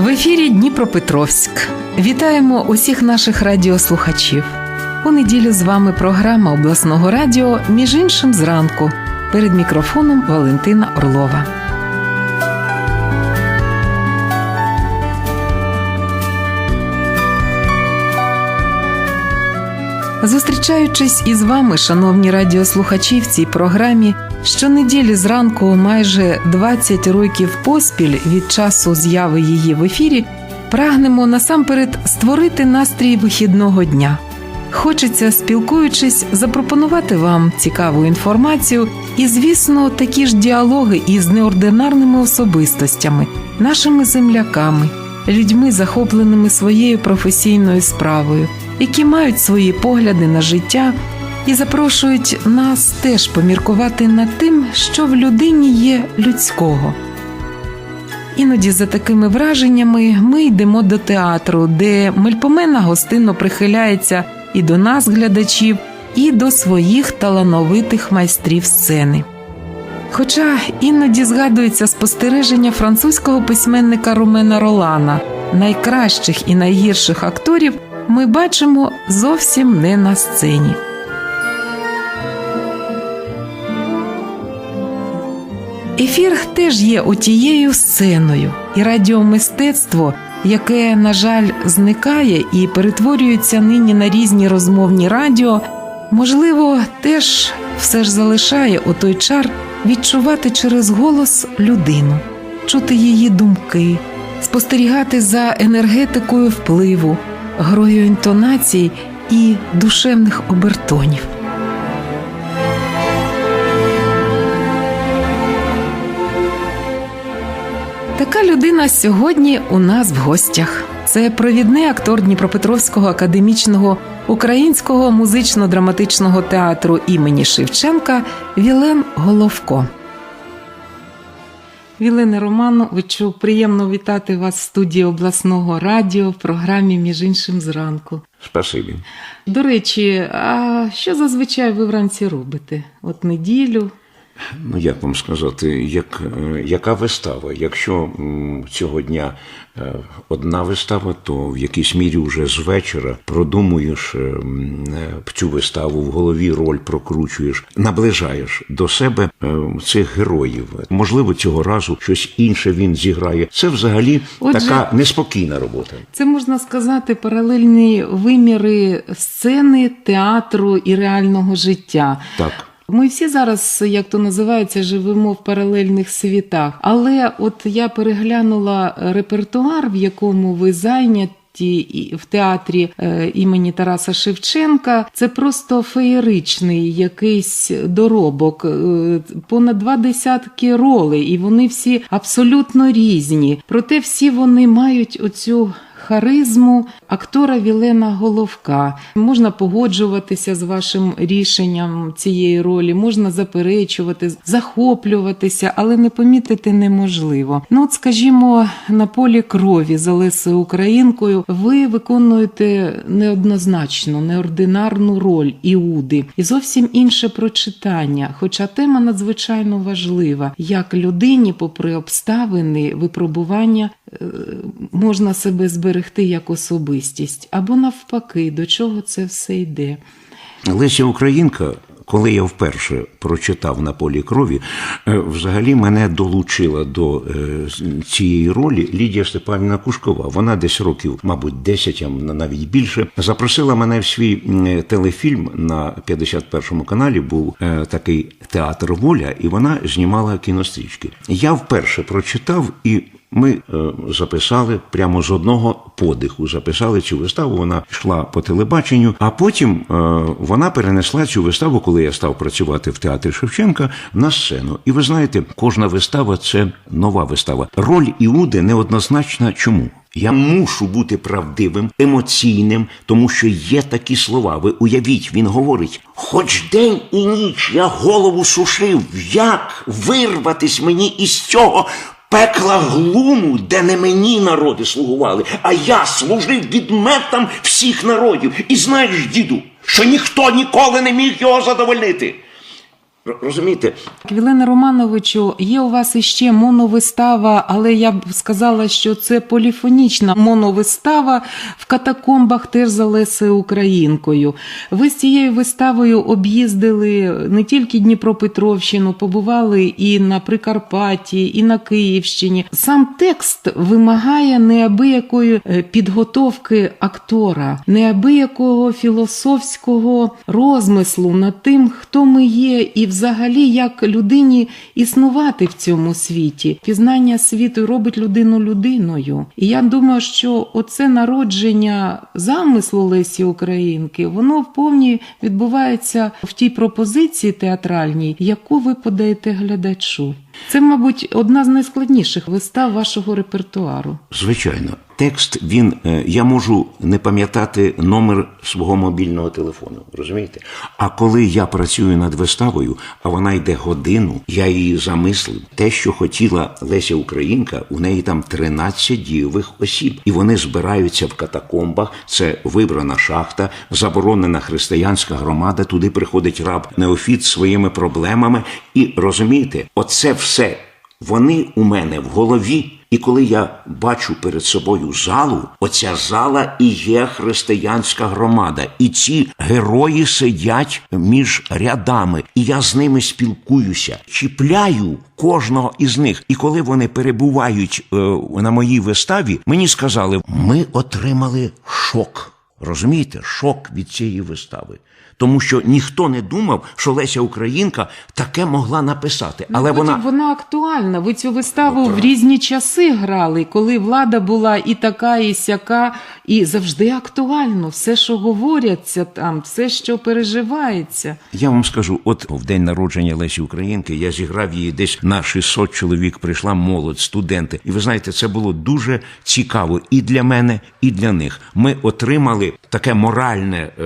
В ефірі Дніпропетровськ. Вітаємо усіх наших радіослухачів. У неділю з вами програма обласного радіо між іншим зранку. Перед мікрофоном Валентина Орлова. Зустрічаючись із вами, шановні радіослухачі, в цій програмі, щонеділі зранку, майже 20 років поспіль від часу зяви її в ефірі, прагнемо насамперед створити настрій вихідного дня. Хочеться, спілкуючись, запропонувати вам цікаву інформацію і, звісно, такі ж діалоги із неординарними особистостями, нашими земляками, людьми, захопленими своєю професійною справою, які мають свої погляди на життя і запрошують нас теж поміркувати над тим, що в людині є людського. Іноді за такими враженнями ми йдемо до театру, де мельпомена гостинно прихиляється і до нас, глядачів, і до своїх талановитих майстрів сцени. Хоча іноді згадується спостереження французького письменника Ромена Ролана, найкращих і найгірших акторів ми бачимо зовсім не на сцені. Ефір теж є отією сценою, і радіомистецтво, яке, на жаль, зникає і перетворюється нині на різні розмовні радіо, можливо, теж все ж залишає у той чар відчувати через голос людину, чути її думки, спостерігати за енергетикою впливу, грою інтонацій і душевних обертонів. Така людина сьогодні у нас в гостях. Це провідний актор Дніпропетровського академічного українського музично-драматичного театру імені Шевченка Вілен Головко. Вілене Романовичу, приємно вітати вас в студії обласного радіо в програмі між іншим зранку. Спасибі. До речі, а що зазвичай ви вранці робите? От неділю, Ну, як вам сказати, як, е, яка вистава? Якщо цього дня е, одна вистава, то в якійсь мірі вже з вечора продумуєш е, цю виставу, в голові роль прокручуєш, наближаєш до себе цих героїв. Можливо, цього разу щось інше він зіграє. Це взагалі Отже- така неспокійна робота. Це можна сказати паралельні виміри сцени, театру і реального життя. Так. Ми всі зараз, як то називається, живемо в паралельних світах. Але от я переглянула репертуар, в якому ви зайняті і в театрі е, імені Тараса Шевченка. Це просто феєричний якийсь доробок, е, понад два десятки ролей, і вони всі абсолютно різні. Проте всі вони мають оцю. Харизму актора Вілена Головка можна погоджуватися з вашим рішенням цієї ролі, можна заперечувати, захоплюватися, але не помітити неможливо. Ну, от, скажімо, на полі крові за Лесою Українкою ви виконуєте неоднозначно, неординарну роль Іуди і зовсім інше прочитання. Хоча тема надзвичайно важлива, як людині, попри обставини, випробування можна себе зберегти як особистість, або навпаки, до чого це все йде. Леся Українка, коли я вперше прочитав на полі крові, е, взагалі мене долучила до е, цієї ролі Лідія Степанівна Кушкова. Вона десь років, мабуть, 10, а навіть більше, запросила мене в свій телефільм на 51-му каналі. Був е, такий театр Воля, і вона знімала кінострічки. Я вперше прочитав і. Ми е, записали прямо з одного подиху. Записали цю виставу. Вона йшла по телебаченню. А потім е, вона перенесла цю виставу, коли я став працювати в театрі Шевченка, на сцену. І ви знаєте, кожна вистава це нова вистава. Роль Іуди неоднозначна. Чому? Я мушу бути правдивим, емоційним, тому що є такі слова. Ви уявіть, він говорить: хоч день і ніч я голову сушив, як вирватись мені із цього пекла глуму, де не мені народи слугували, а я служив відметам всіх народів. І знаєш, діду, що ніхто ніколи не міг його задовольнити. Розумієте, Вілена Романовичу, є у вас іще моновистава, але я б сказала, що це поліфонічна моновистава в катакомбах теж за Лесею Українкою. Ви з цією виставою об'їздили не тільки Дніпропетровщину, побували і на Прикарпатті, і на Київщині. Сам текст вимагає неабиякої е, підготовки актора, неабиякого філософського розмислу над тим, хто ми є, і взагалі як людині існувати в цьому світі. Пізнання світу робить людину людиною. І я думаю, що оце народження замислу Лесі Українки, воно в повній відбувається в тій пропозиції театральній, яку ви подаєте глядачу. Це, мабуть, одна з найскладніших вистав вашого репертуару. звичайно, текст він е, я можу не пам'ятати номер свого мобільного телефону. Розумієте? А коли я працюю над виставою, а вона йде годину, я її замислив. Те, що хотіла Леся Українка, у неї там 13 дійових осіб, і вони збираються в катакомбах. Це вибрана шахта, заборонена християнська громада. Туди приходить раб Неофіт своїми проблемами. І розумієте, оце все вони у мене в голові. І коли я бачу перед собою залу, оця зала і є християнська громада, і ці герої сидять між рядами, і я з ними спілкуюся, чіпляю кожного із них. І коли вони перебувають е, на моїй виставі, мені сказали: ми отримали шок. Розумієте, шок від цієї вистави. Тому що ніхто не думав, що Леся Українка таке могла написати. Але Ну, потім вона вона актуальна. Ви цю виставу в різні часи грали, коли влада була і така, і сяка, і завжди актуально. Все, що говоряться там, все, що переживається. Я вам скажу, от в день народження Лесі Українки я зіграв її десь на 600 чоловік. Прийшла молодь, студенти. І ви знаєте, це було дуже цікаво і для мене, і для них. Ми отримали таке моральне е,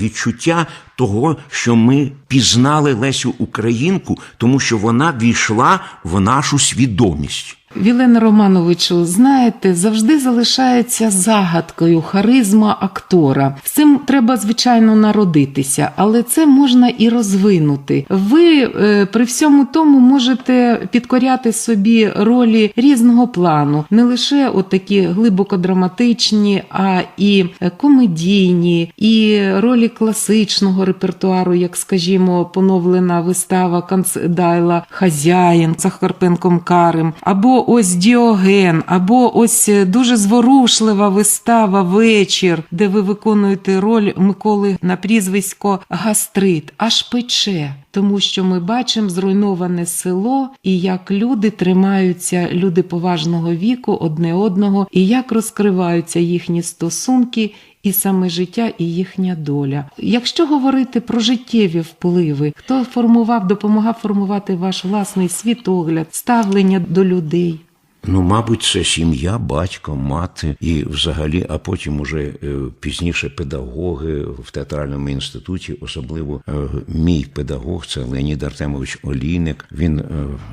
відчуття того, що ми пізнали Лесю Українку, тому що вона війшла в нашу свідомість. Вілена Романовичу, знаєте, завжди залишається загадкою харизма актора. З цим треба, звичайно, народитися, але це можна і розвинути. Ви е, при всьому тому можете підкоряти собі ролі різного плану, не лише от такі глибоко драматичні, а і е, комедійні, і ролі класичного репертуару, як, скажімо, поновлена вистава Канцдайла Хазяїн за Карпенком Карим, або ось Діоген, або ось дуже зворушлива вистава Вечір, де ви виконуєте роль Миколи на прізвисько Гастрит, аж пече. Тому що ми бачимо зруйноване село, і як люди тримаються, люди поважного віку одне одного, і як розкриваються їхні стосунки, і саме життя, і їхня доля. Якщо говорити про життєві впливи, хто формував, допомагав формувати ваш власний світогляд, ставлення до людей? Ну, мабуть, це сім'я, батько, мати, і взагалі, а потім уже е, пізніше педагоги в театральному інституті, особливо е, мій педагог, це Леонід Артемович Олійник. Він е,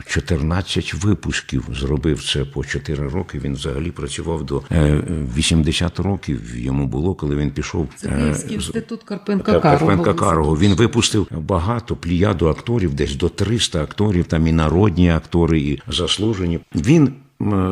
14 випусків зробив це по 4 роки. Він взагалі працював до е, 80 років. Йому було, коли він пішов Це е, інститут Карпенка Карпенка Карого. Він випустив багато пліяду акторів, десь до 300 акторів, там і народні актори, і заслужені. Він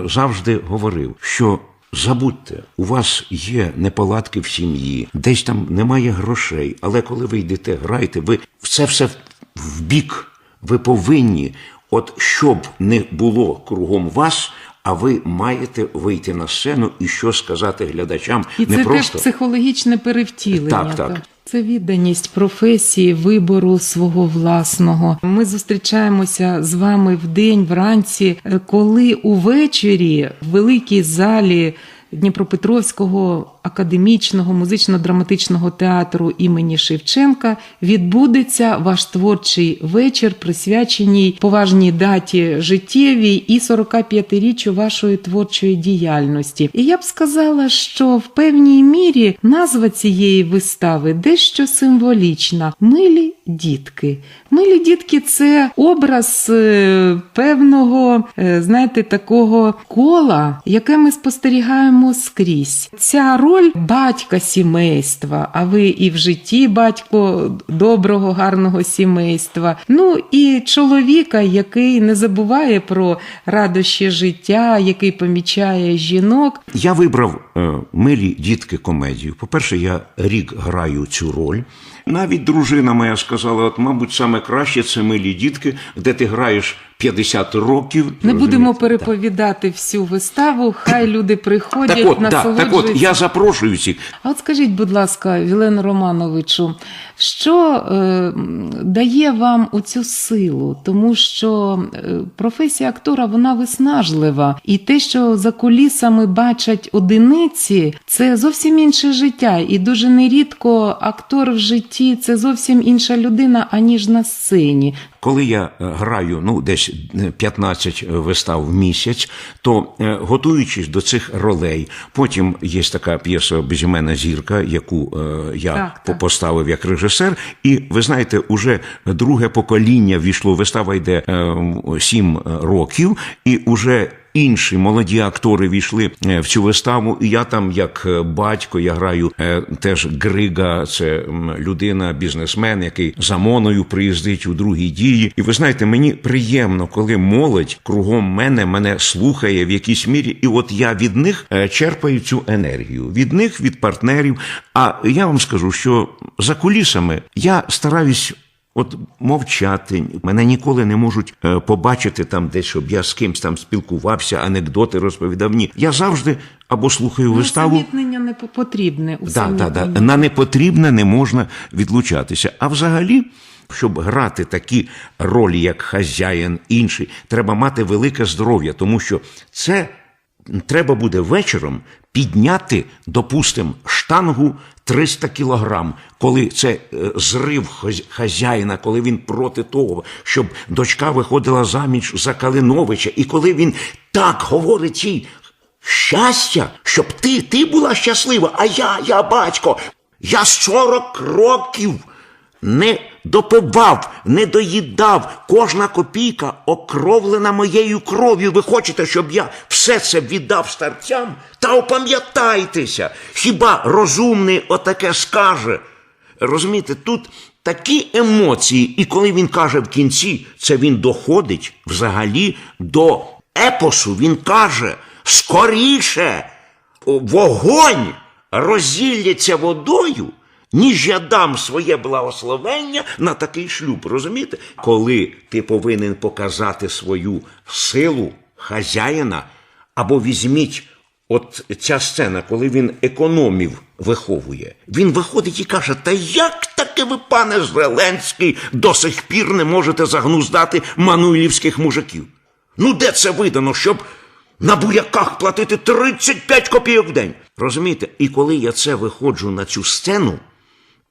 завжди говорив, що. Забудьте, у вас є неполадки в сім'ї, десь там немає грошей, але коли ви йдете, граєте, ви все все в бік. Ви повинні, от щоб не було кругом вас, а ви маєте вийти на сцену і що сказати глядачам. І не це просто теж психологічне перевтілення. Так, так. Це відданість професії, вибору свого власного. Ми зустрічаємося з вами в день, вранці, коли увечері в великій залі Дніпропетровського академічного музично-драматичного театру імені Шевченка відбудеться ваш творчий вечір, присвяченій поважній даті життєвій і 45-річчю вашої творчої діяльності. І я б сказала, що в певній мірі назва цієї вистави дещо символічна. Милі дітки. Милі дітки це образ е, певного, е, знаєте, такого кола, яке ми спостерігаємо скрізь. Ця роль батька сімейства, а ви і в житті батько доброго, гарного сімейства. Ну і чоловіка, який не забуває про радощі життя, який помічає жінок. Я вибрав е, милі дітки комедію. По-перше, я рік граю цю роль. Навіть дружина моя сказала: от, мабуть, саме краще це милі дітки, де ти граєш 50 років. Не будемо переповідати всю виставу. Хай люди приходять, Так от, да, так от, я запрошую всіх. А от скажіть, будь ласка, Вілен Романовичу, що е, дає вам оцю силу? Тому що е, професія актора вона виснажлива, і те, що за кулісами бачать одиниці, це зовсім інше життя. І дуже нерідко актор в житті це зовсім інша людина, аніж на сцені. Коли я е, граю ну десь е, 15 вистав в місяць, то е, готуючись до цих ролей, потім є така п'єса Безіменна зірка, яку е, я Так, так. поставив як режисер. І ви знаєте, уже друге покоління війшло. Вистава йде е, сім років, і уже. Інші молоді актори війшли е, в цю виставу, і я там, як е, батько, я граю е, теж Грига, це людина, бізнесмен, який за моною приїздить у другій дії. І ви знаєте, мені приємно, коли молодь кругом мене мене слухає в якійсь мірі, і от я від них черпаю цю енергію. Від них, від партнерів. А я вам скажу, що за кулісами я стараюсь. От мовчати, мене ніколи не можуть е, побачити там десь, щоб я з кимсь там спілкувався, анекдоти розповідав. Ні, я завжди або слухаю виставу. Усамітнення не по- потрібне. Да, да, да. На непотрібне не можна відлучатися. А взагалі, щоб грати такі ролі, як хазяїн, інший, треба мати велике здоров'я, тому що це треба буде вечором підняти, допустимо, штангу 300 кілограм, коли це е, зрив хазяїна, коли він проти того, щоб дочка виходила заміж за Калиновича, і коли він так говорить їй, щастя, щоб ти, ти була щаслива, а я, я батько, я 40 років не допивав, не доїдав. Кожна копійка окровлена моєю кров'ю. Ви хочете, щоб я все це віддав старцям? Та опам'ятайтеся, хіба розумний отаке скаже? Розумієте, тут такі емоції, і коли він каже в кінці, це він доходить взагалі до епосу. Він каже: скоріше вогонь розілляться водою, ніж я дам своє благословення на такий шлюб. Розумієте? Коли ти повинен показати свою силу хазяїна, або візьміть. От ця сцена, коли він економів виховує, він виходить і каже: Та як таки ви, пане Зеленський, до сих пір не можете загнуздати мануїлівських мужиків? Ну, де це видано, щоб на буряках платити 35 копійок в день? Розумієте? І коли я це виходжу на цю сцену,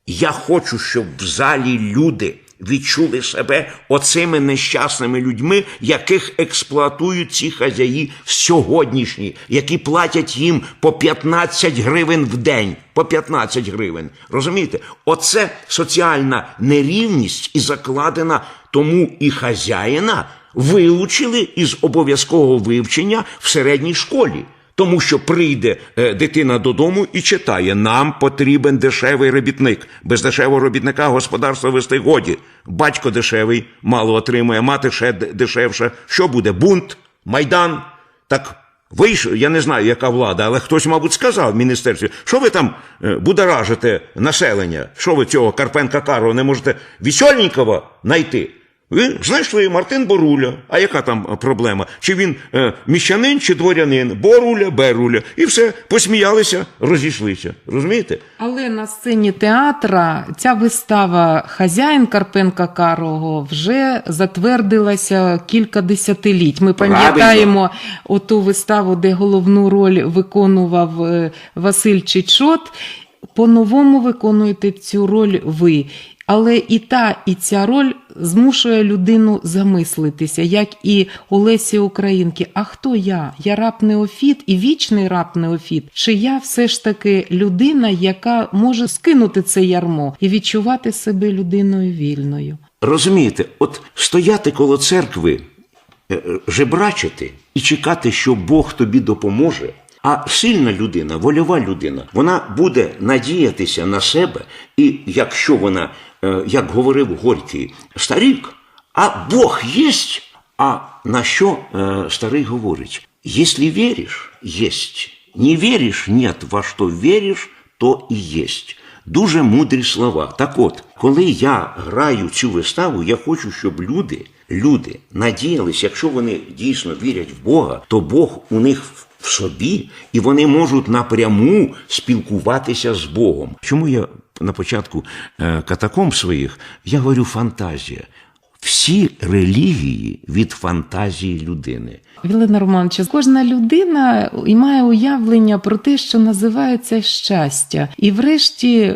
я хочу, щоб в залі люди відчули себе оцими нещасними людьми, яких експлуатують ці хазяї сьогоднішні, які платять їм по 15 гривень в день. По 15 гривень. Розумієте? Оце соціальна нерівність і закладена тому і хазяїна вилучили із обов'язкового вивчення в середній школі. Тому що прийде е, дитина додому і читає: нам потрібен дешевий робітник. Без дешевого робітника господарство вести годі. Батько дешевий, мало отримує, мати ще дешевша. Що буде? Бунт, майдан. Так вийшов, я не знаю, яка влада, але хтось, мабуть, сказав в міністерстві, що ви там е, будоражите населення? Що ви цього Карпенка Карова не можете Вісьольнікова знайти? Ви знайшли Мартин Боруля. А яка там проблема? Чи він е, міщанин, чи дворянин? Боруля, Беруля. І все, посміялися, розійшлися. Розумієте? Але на сцені театра ця вистава Хазяїн Карпенка Карого вже затвердилася кілька десятиліть. Ми пам'ятаємо оту виставу, де головну роль виконував е, Василь Чичот. По-новому виконуєте цю роль ви. Але і та, і ця роль змушує людину замислитися, як і у Лесі Українки. А хто я? Я раб Неофіт і вічний раб Неофіт? Чи я все ж таки людина, яка може скинути це ярмо і відчувати себе людиною вільною? Розумієте, от стояти коло церкви, е, е, жебрачити і чекати, що Бог тобі допоможе, А сильна людина, вольова людина, вона буде надіятися на себе, і якщо вона, е, як говорив Горький, старик, а Бог єсть. А на що е, старий говорить? Якщо віриш, єсть. Не віриш, нет. Во що віриш, то і єсть. Дуже мудрі слова. Так от, коли я граю цю виставу, я хочу, щоб люди, люди надіялись, якщо вони дійсно вірять в Бога, то Бог у них в- собі, і вони можуть напряму спілкуватися з Богом. Чому я на початку е, катакомб своїх я говорю фантазія? Всі релігії від фантазії людини. Вілена Романовича, кожна людина має уявлення про те, що називається щастя. І врешті.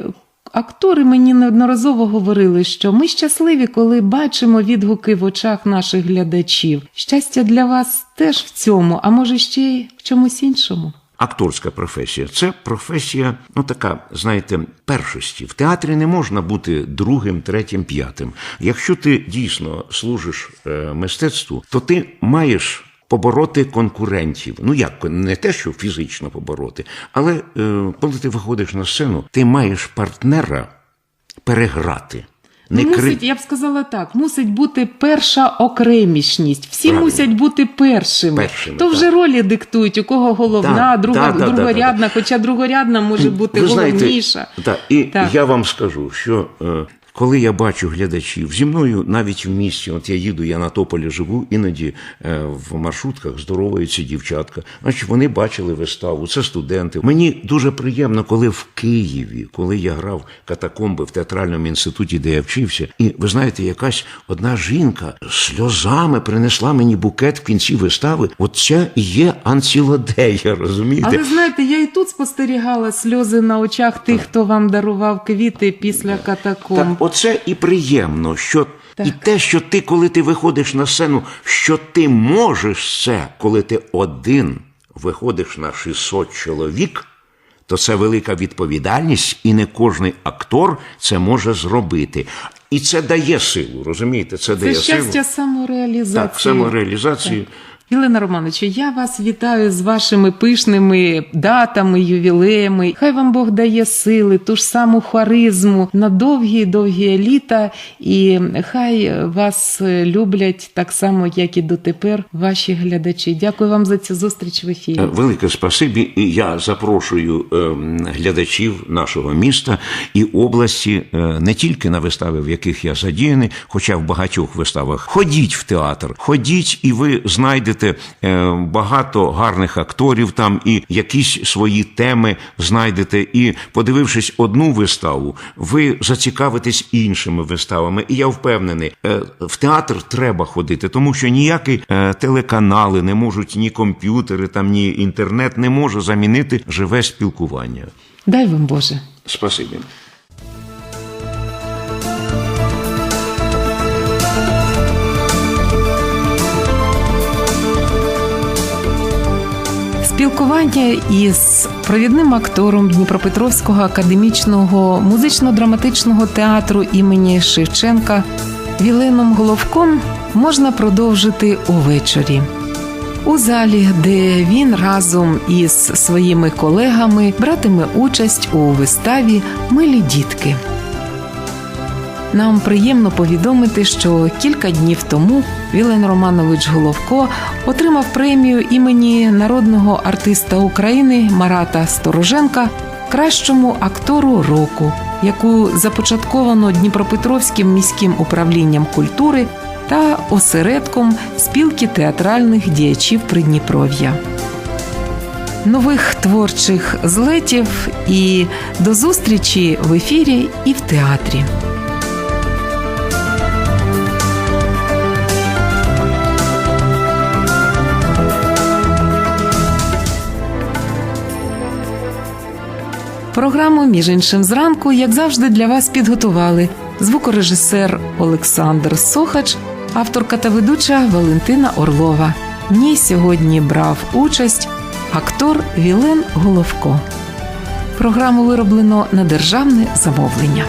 Актори мені неодноразово говорили, що ми щасливі, коли бачимо відгуки в очах наших глядачів. Щастя для вас теж в цьому, а може ще й в чомусь іншому. Акторська професія це професія, ну така, знаєте, першості. В театрі не можна бути другим, третім, п'ятим. Якщо ти дійсно служиш е, мистецтву, то ти маєш. Побороти конкурентів. Ну як не те, що фізично побороти, але е, коли ти виходиш на сцену, ти маєш партнера переграти. Не Ну, кри... мусить, я б сказала так, мусить бути перша окремішність. Всі Правильно. мусять бути першими. Першими, То вже ролі диктують, у кого головна, Так, друга, да, да, да, другорядна, хоча другорядна може бути головніша. так, і Так. я вам скажу, що е, коли я бачу глядачів зі мною навіть в місті, от я їду, я на Тополі живу, іноді е, в маршрутках здороваються дівчатка. Значить, вони бачили виставу, це студенти. Мені дуже приємно, коли в Києві, коли я грав катакомби в театральному інституті, де я вчився, і ви знаєте, якась одна жінка сльозами принесла мені букет в кінці вистави. От це і є анціладея, розумієте? Але знаєте, я і тут спостерігала сльози на очах тих, хто вам дарував квіти після катакомб. Так, оце і приємно, що Так. і те, що ти, коли ти виходиш на сцену, що ти можеш це, коли ти один виходиш на 600 чоловік, то це велика відповідальність, і не кожний актор це може зробити. І це дає силу, розумієте? Це, Це дає щастя силу. самореалізації. Так, самореалізацію. Єлена Романовичу, я вас вітаю з вашими пишними датами, ювілеями. Хай вам Бог дає сили, ту ж саму харизму на довгі довгі літа, і хай вас люблять так само, як і дотепер ваші глядачі. Дякую вам за цю зустріч в ефірі. Е, Велике спасибі. Я запрошую ем, глядачів нашого міста і області е, не тільки на вистави, в яких я задіяний, хоча в багатьох виставах. Ходіть в театр, ходіть, і ви знайдете е, багато гарних акторів там і якісь свої теми знайдете. І подивившись одну виставу, ви зацікавитесь іншими виставами. І я впевнений, е, в театр треба ходити, тому що ніякі е, телеканали не можуть, ні комп'ютери, там, ні інтернет не може замінити живе спілкування. Дай вам Боже. Спасибі. Спілкування із провідним актором Дніпропетровського академічного музично-драматичного театру імені Шевченка Віленом Головком можна продовжити увечері. У залі, де він разом із своїми колегами братиме участь у виставі Милі дітки. Нам приємно повідомити, що кілька днів тому Вілен Романович Головко отримав премію імені народного артиста України Марата Стороженка кращому актору року, яку започатковано Дніпропетровським міським управлінням культури та осередком спілки театральних діячів Придніпров'я. Нових творчих злетів і до зустрічі в ефірі і в театрі. Програму між іншим зранку, як завжди, для вас підготували звукорежисер Олександр Сохач, авторка та ведуча Валентина Орлова. В ній сьогодні брав участь актор Вілен Головко. Програму вироблено на державне замовлення.